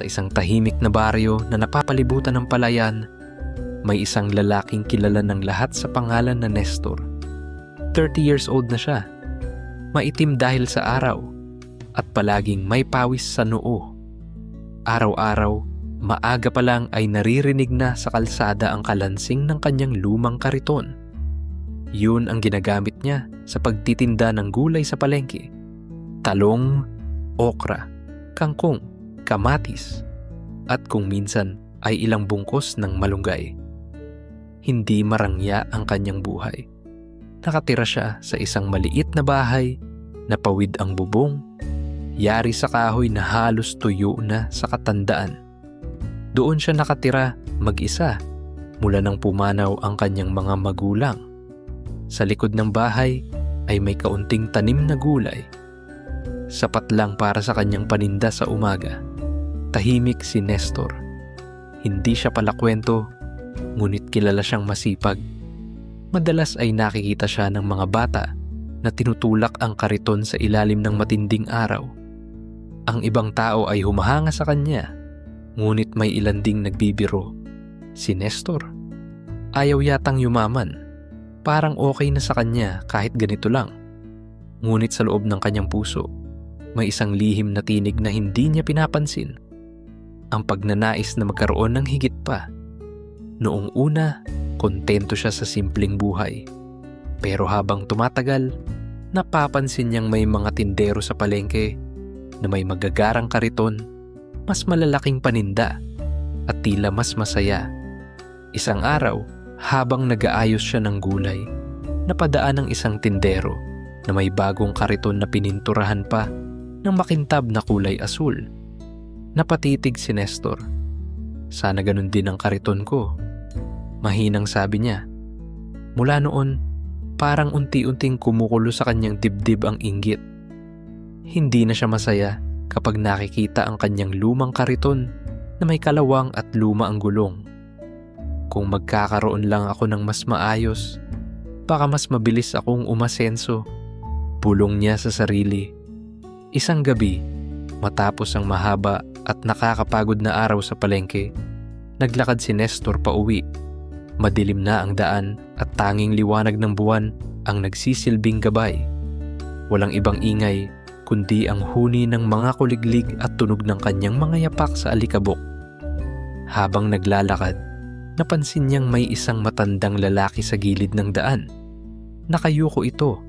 Sa isang tahimik na baryo na napapalibutan ng palayan, may isang lalaking kilala ng lahat sa pangalan na Nestor. 30 years old na siya. Maitim dahil sa araw at palaging may pawis sa noo. Araw-araw, maaga pa lang ay naririnig na sa kalsada ang kalansing ng kanyang lumang kariton. Yun ang ginagamit niya sa pagtitinda ng gulay sa palengke. Talong, okra, kangkong, kamatis, at kung minsan ay ilang bungkos ng malunggay. Hindi marangya ang kanyang buhay. Nakatira siya sa isang maliit na bahay na pawid ang bubong, yari sa kahoy na halos tuyo na sa katandaan. Doon siya nakatira mag-isa mula nang pumanaw ang kanyang mga magulang. Sa likod ng bahay ay may kaunting tanim na gulay. Sapat lang para sa kanyang paninda sa umaga. Tahimik si Nestor. Hindi siya palakwento, ngunit kilala siyang masipag. Madalas ay nakikita siya ng mga bata na tinutulak ang kariton sa ilalim ng matinding araw. Ang ibang tao ay humahanga sa kanya, ngunit may ilan ding nagbibiro. Si Nestor. Ayaw yatang yumaman. Parang okay na sa kanya kahit ganito lang. Ngunit sa loob ng kanyang puso, may isang lihim na tinig na hindi niya pinapansin. Ang pagnanais na magkaroon ng higit pa. Noong una, kontento siya sa simpleng buhay. Pero habang tumatagal, napapansin niyang may mga tindero sa palengke na may magagarang kariton, mas malalaking paninda, at tila mas masaya. Isang araw, habang nagaayos siya ng gulay, napadaan ng isang tindero na may bagong kariton na pininturahan pa ng makintab na kulay asul. Napatitig si Nestor. Sana ganun din ang kariton ko. Mahinang sabi niya. Mula noon, parang unti-unting kumukulo sa kanyang dibdib ang inggit. Hindi na siya masaya kapag nakikita ang kanyang lumang kariton na may kalawang at luma ang gulong. Kung magkakaroon lang ako ng mas maayos, baka mas mabilis akong umasenso. Pulong niya sa sarili. Isang gabi, matapos ang mahaba at nakakapagod na araw sa palengke, naglakad si Nestor pa uwi. Madilim na ang daan at tanging liwanag ng buwan ang nagsisilbing gabay. Walang ibang ingay kundi ang huni ng mga kuliglig at tunog ng kanyang mga yapak sa alikabok. Habang naglalakad, napansin niyang may isang matandang lalaki sa gilid ng daan. Nakayuko ito.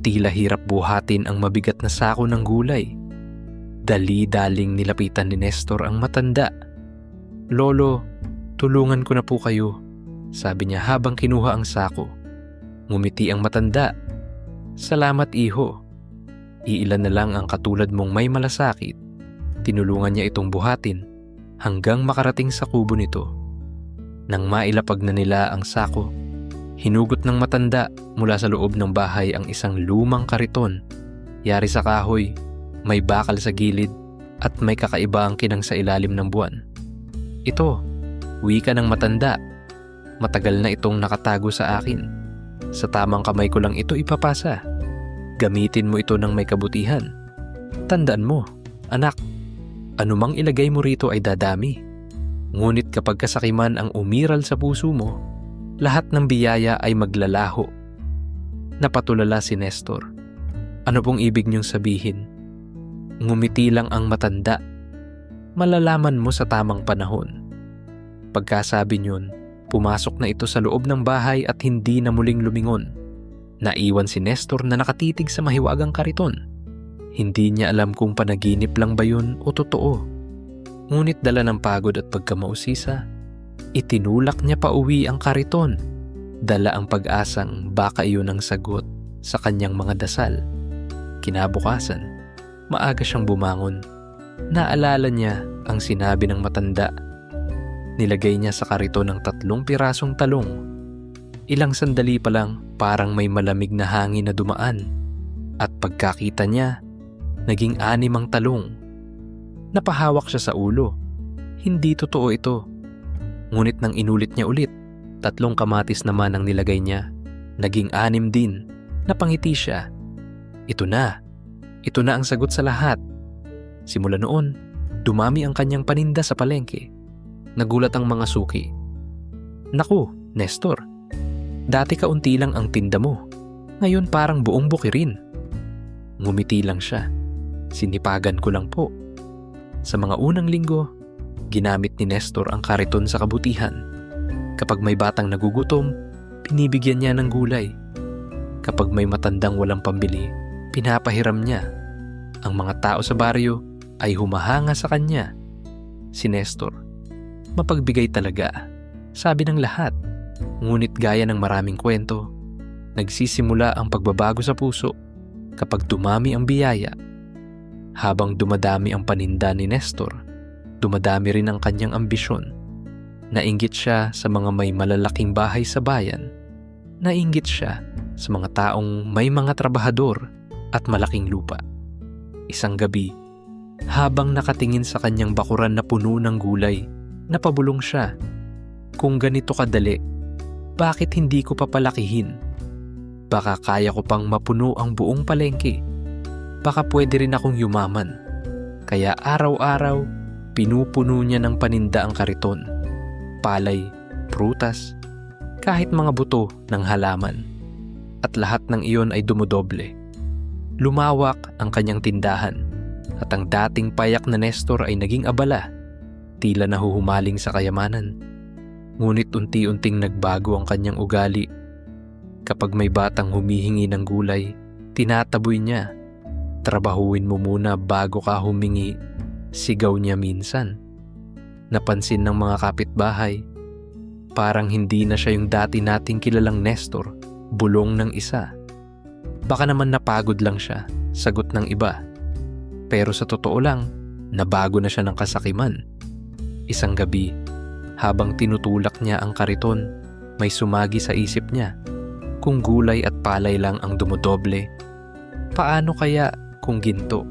Tila hirap buhatin ang mabigat na sako ng gulay. Dali-daling nilapitan ni Nestor ang matanda. Lolo, tulungan ko na po kayo, sabi niya habang kinuha ang sako. Ngumiti ang matanda. Salamat iho. Iilan na lang ang katulad mong may malasakit. Tinulungan niya itong buhatin hanggang makarating sa kubo nito. Nang mailapag na nila ang sako, hinugot ng matanda mula sa loob ng bahay ang isang lumang kariton. Yari sa kahoy, may bakal sa gilid at may kakaiba ang kinang sa ilalim ng buwan. Ito, wika ng matanda. Matagal na itong nakatago sa akin. Sa tamang kamay ko lang ito ipapasa. Gamitin mo ito ng may kabutihan. Tandaan mo, anak, anumang ilagay mo rito ay dadami. Ngunit kapag kasakiman ang umiral sa puso mo, lahat ng biyaya ay maglalaho. Napatulala si Nestor. Ano pong ibig niyong sabihin? Ngumiti lang ang matanda. Malalaman mo sa tamang panahon. Pagkasabi niyon, pumasok na ito sa loob ng bahay at hindi na muling lumingon. Naiwan si Nestor na nakatitig sa mahiwagang kariton. Hindi niya alam kung panaginip lang ba yun o totoo. Ngunit dala ng pagod at pagkamausisa, itinulak niya pa uwi ang kariton. Dala ang pag-asang baka iyon ang sagot sa kanyang mga dasal. Kinabukasan, maaga siyang bumangon. Naalala niya ang sinabi ng matanda. Nilagay niya sa kariton ng tatlong pirasong talong. Ilang sandali pa lang parang may malamig na hangin na dumaan. At pagkakita niya, naging anim ang talong. Napahawak siya sa ulo. Hindi totoo ito. Ngunit nang inulit niya ulit, tatlong kamatis naman ang nilagay niya. Naging anim din. Napangiti siya. Ito na. Ito na ang sagot sa lahat. Simula noon, dumami ang kanyang paninda sa palengke. Nagulat ang mga suki. Naku, Nestor, dati kaunti lang ang tinda mo. Ngayon parang buong bukirin. Ngumiti lang siya. Sinipagan ko lang po. Sa mga unang linggo, ginamit ni Nestor ang kariton sa kabutihan. Kapag may batang nagugutom, binibigyan niya ng gulay. Kapag may matandang walang pambili, pinapahiram niya. Ang mga tao sa baryo ay humahanga sa kanya. Si Nestor, mapagbigay talaga, sabi ng lahat. Ngunit gaya ng maraming kwento, nagsisimula ang pagbabago sa puso kapag dumami ang biyaya. Habang dumadami ang paninda ni Nestor, dumadami rin ang kanyang ambisyon. Nainggit siya sa mga may malalaking bahay sa bayan. Nainggit siya sa mga taong may mga trabahador at malaking lupa. Isang gabi, habang nakatingin sa kanyang bakuran na puno ng gulay, napabulong siya. Kung ganito kadali, bakit hindi ko papalakihin? Baka kaya ko pang mapuno ang buong palengke. Baka pwede rin akong yumaman. Kaya araw-araw, pinupuno niya ng paninda ang kariton. Palay, prutas, kahit mga buto ng halaman. At lahat ng iyon ay dumodoble. Lumawak ang kanyang tindahan at ang dating payak na Nestor ay naging abala, tila nahuhumaling sa kayamanan. Ngunit unti-unting nagbago ang kanyang ugali. Kapag may batang humihingi ng gulay, tinataboy niya. Trabahuin mo muna bago ka humingi, sigaw niya minsan. Napansin ng mga kapitbahay, parang hindi na siya yung dati nating kilalang Nestor, bulong ng isa. Baka naman napagod lang siya, sagot ng iba. Pero sa totoo lang, nabago na siya ng kasakiman. Isang gabi, habang tinutulak niya ang kariton, may sumagi sa isip niya. Kung gulay at palay lang ang dumodoble, paano kaya kung ginto?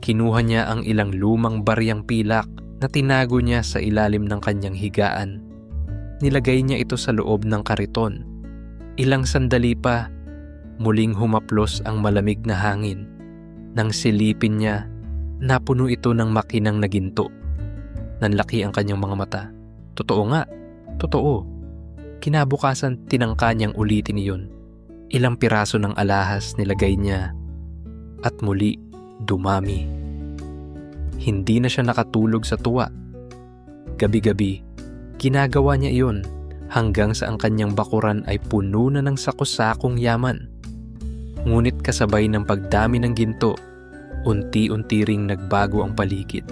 Kinuha niya ang ilang lumang baryang pilak na tinago niya sa ilalim ng kanyang higaan. Nilagay niya ito sa loob ng kariton. Ilang sandali pa, muling humaplos ang malamig na hangin. Nang silipin niya, napuno ito ng makinang na ginto. Nanlaki ang kanyang mga mata. Totoo nga, totoo. Kinabukasan tinangka niyang ulitin iyon. Ilang piraso ng alahas nilagay niya at muli dumami. Hindi na siya nakatulog sa tuwa. Gabi-gabi, ginagawa niya iyon hanggang sa ang kanyang bakuran ay puno na ng sakosakong yaman. Ngunit kasabay ng pagdami ng ginto, unti-unti ring nagbago ang paligid.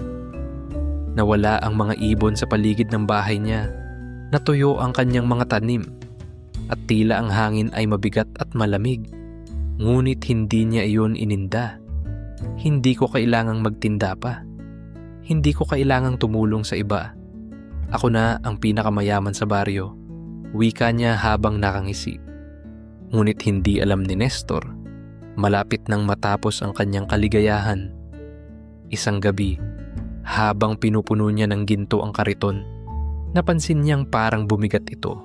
Nawala ang mga ibon sa paligid ng bahay niya, natuyo ang kanyang mga tanim, at tila ang hangin ay mabigat at malamig. Ngunit hindi niya iyon ininda. Hindi ko kailangang magtinda pa. Hindi ko kailangang tumulong sa iba. Ako na ang pinakamayaman sa baryo. Wika niya habang nakangisi. Ngunit hindi alam ni Nestor Malapit nang matapos ang kanyang kaligayahan. Isang gabi, habang pinupuno niya ng ginto ang kariton, napansin niyang parang bumigat ito.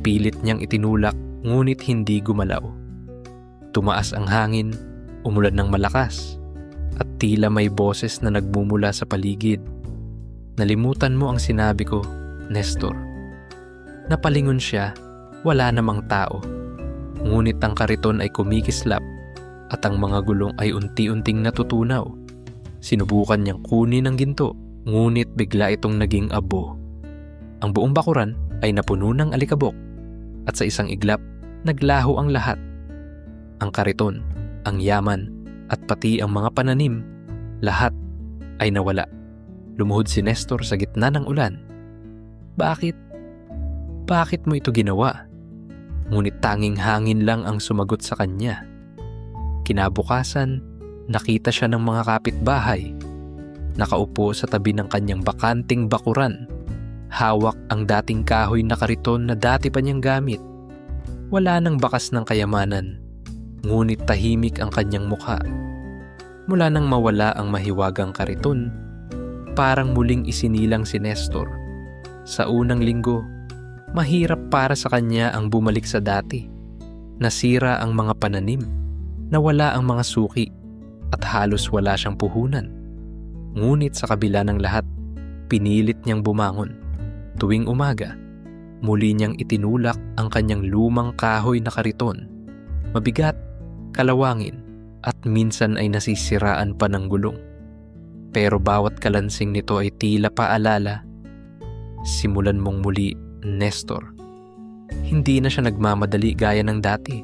Pilit niyang itinulak ngunit hindi gumalaw. Tumaas ang hangin, umulan ng malakas, at tila may boses na nagmumula sa paligid. Nalimutan mo ang sinabi ko, Nestor. Napalingon siya, wala namang tao. Ngunit ang kariton ay kumikislap at ang mga gulong ay unti-unting natutunaw. Sinubukan niyang kunin ang ginto, ngunit bigla itong naging abo. Ang buong bakuran ay napuno ng alikabok at sa isang iglap, naglaho ang lahat. Ang kariton, ang yaman, at pati ang mga pananim, lahat ay nawala. Lumuhod si Nestor sa gitna ng ulan. Bakit? Bakit mo ito ginawa? Ngunit tanging hangin lang ang sumagot sa kanya. Kinabukasan, nakita siya ng mga kapitbahay. Nakaupo sa tabi ng kanyang bakanting bakuran. Hawak ang dating kahoy na kariton na dati pa niyang gamit. Wala nang bakas ng kayamanan, ngunit tahimik ang kanyang mukha. Mula nang mawala ang mahiwagang kariton, parang muling isinilang si Nestor. Sa unang linggo, mahirap para sa kanya ang bumalik sa dati. Nasira ang mga pananim, nawala ang mga suki, at halos wala siyang puhunan. Ngunit sa kabila ng lahat, pinilit niyang bumangon. Tuwing umaga, muli niyang itinulak ang kanyang lumang kahoy na kariton. Mabigat, kalawangin, at minsan ay nasisiraan pa ng gulong. Pero bawat kalansing nito ay tila paalala. Simulan mong muli, Nestor. Hindi na siya nagmamadali gaya ng dati.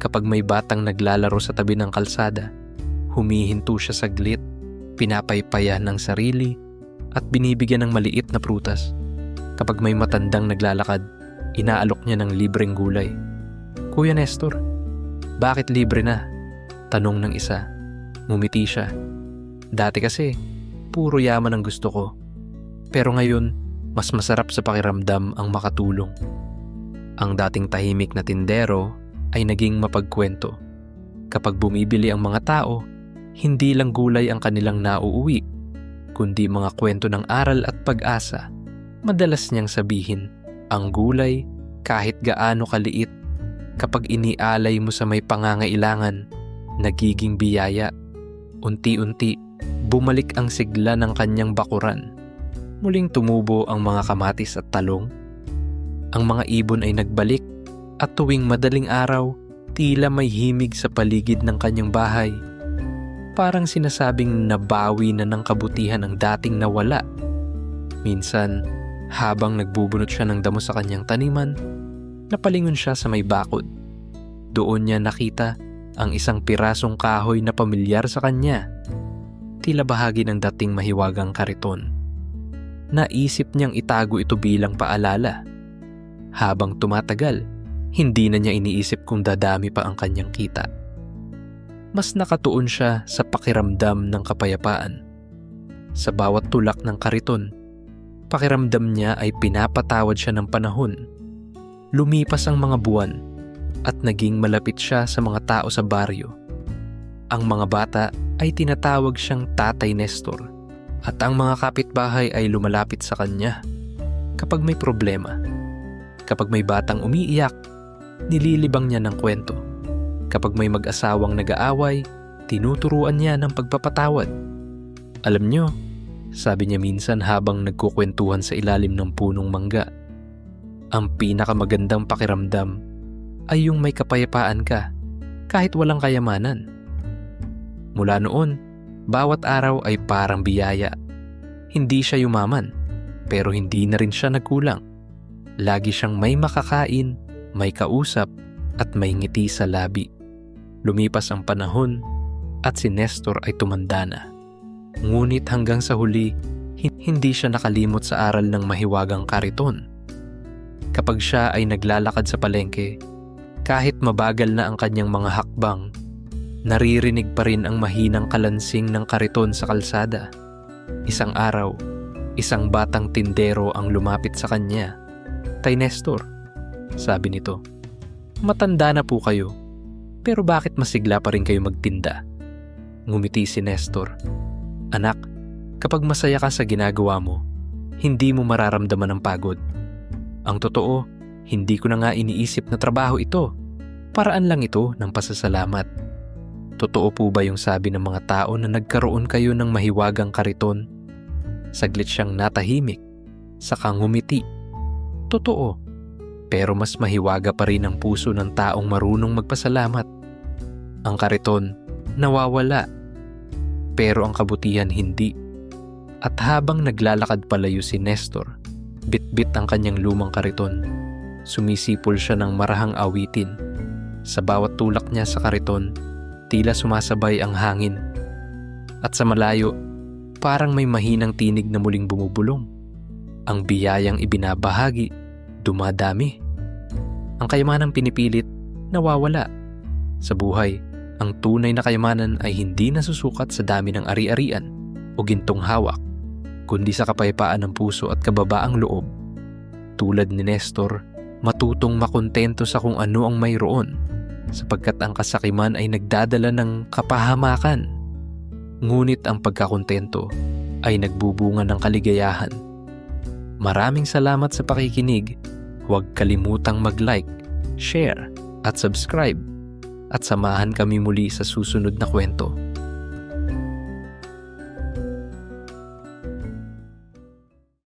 Kapag may batang naglalaro sa tabi ng kalsada, humihinto siya saglit, pinapaypaya ng sarili, at binibigyan ng maliit na prutas. Kapag may matandang naglalakad, inaalok niya ng libreng gulay. Kuya Nestor, bakit libre na? Tanong ng isa. Ngumiti siya. Dati kasi, puro yaman ang gusto ko. Pero ngayon, mas masarap sa pakiramdam ang makatulong. Ang dating tahimik na tindero ay naging mapagkwento. Kapag bumibili ang mga tao, hindi lang gulay ang kanilang nauuwi, kundi mga kwento ng aral at pag-asa. Madalas niyang sabihin, ang gulay, kahit gaano kaliit, kapag inialay mo sa may pangangailangan, nagiging biyaya. Unti-unti, bumalik ang sigla ng kanyang bakuran. Muling tumubo ang mga kamatis at talong. Ang mga ibon ay nagbalik at tuwing madaling araw, tila may himig sa paligid ng kanyang bahay. Parang sinasabing nabawi na ng kabutihan ang dating nawala. Minsan, habang nagbubunot siya ng damo sa kanyang taniman, napalingon siya sa may bakod. Doon niya nakita ang isang pirasong kahoy na pamilyar sa kanya. Tila bahagi ng dating mahiwagang kariton. Naisip niyang itago ito bilang paalala. Habang tumatagal, hindi na niya iniisip kung dadami pa ang kanyang kita. Mas nakatuon siya sa pakiramdam ng kapayapaan. Sa bawat tulak ng kariton, pakiramdam niya ay pinapatawad siya ng panahon. Lumipas ang mga buwan at naging malapit siya sa mga tao sa baryo. Ang mga bata ay tinatawag siyang Tatay Nestor at ang mga kapitbahay ay lumalapit sa kanya kapag may problema. Kapag may batang umiiyak, nililibang niya ng kwento. Kapag may mag-asawang nag-aaway, tinuturuan niya ng pagpapatawad. Alam niyo, sabi niya minsan habang nagkukwentuhan sa ilalim ng punong mangga, ang pinakamagandang pakiramdam ay yung may kapayapaan ka kahit walang kayamanan. Mula noon, bawat araw ay parang biyaya. Hindi siya yumaman, pero hindi na rin siya nagkulang. Lagi siyang may makakain, may kausap, at may ngiti sa labi. Lumipas ang panahon at si Nestor ay tumanda na. Ngunit hanggang sa huli, hin- hindi siya nakalimot sa aral ng mahiwagang kariton. Kapag siya ay naglalakad sa palengke, kahit mabagal na ang kanyang mga hakbang, naririnig pa rin ang mahinang kalansing ng kariton sa kalsada. Isang araw, isang batang tindero ang lumapit sa kanya. Tay Nestor, sabi nito, matanda na po kayo, pero bakit masigla pa rin kayo magtinda? Ngumiti si Nestor. Anak, kapag masaya ka sa ginagawa mo, hindi mo mararamdaman ang pagod. Ang totoo, hindi ko na nga iniisip na trabaho ito. Paraan lang ito ng pasasalamat. Totoo po ba yung sabi ng mga tao na nagkaroon kayo ng mahiwagang kariton? Saglit siyang natahimik, saka ngumiti. Totoo, pero mas mahiwaga pa rin ang puso ng taong marunong magpasalamat. Ang kariton, nawawala. Pero ang kabutihan hindi. At habang naglalakad palayo si Nestor, bitbit ang kanyang lumang kariton. Sumisipol siya ng marahang awitin. Sa bawat tulak niya sa kariton, tila sumasabay ang hangin. At sa malayo, parang may mahinang tinig na muling bumubulong. Ang biyayang ibinabahagi, dumadami. Ang kayamanang pinipilit, nawawala. Sa buhay, ang tunay na kayamanan ay hindi nasusukat sa dami ng ari-arian o gintong hawak, kundi sa kapayapaan ng puso at kababaang loob. Tulad ni Nestor, matutong makontento sa kung ano ang mayroon sapagkat ang kasakiman ay nagdadala ng kapahamakan. Ngunit ang pagkakontento ay nagbubunga ng kaligayahan. Maraming salamat sa pakikinig. Huwag kalimutang mag-like, share, at subscribe. At samahan kami muli sa susunod na kwento.